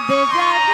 Radhe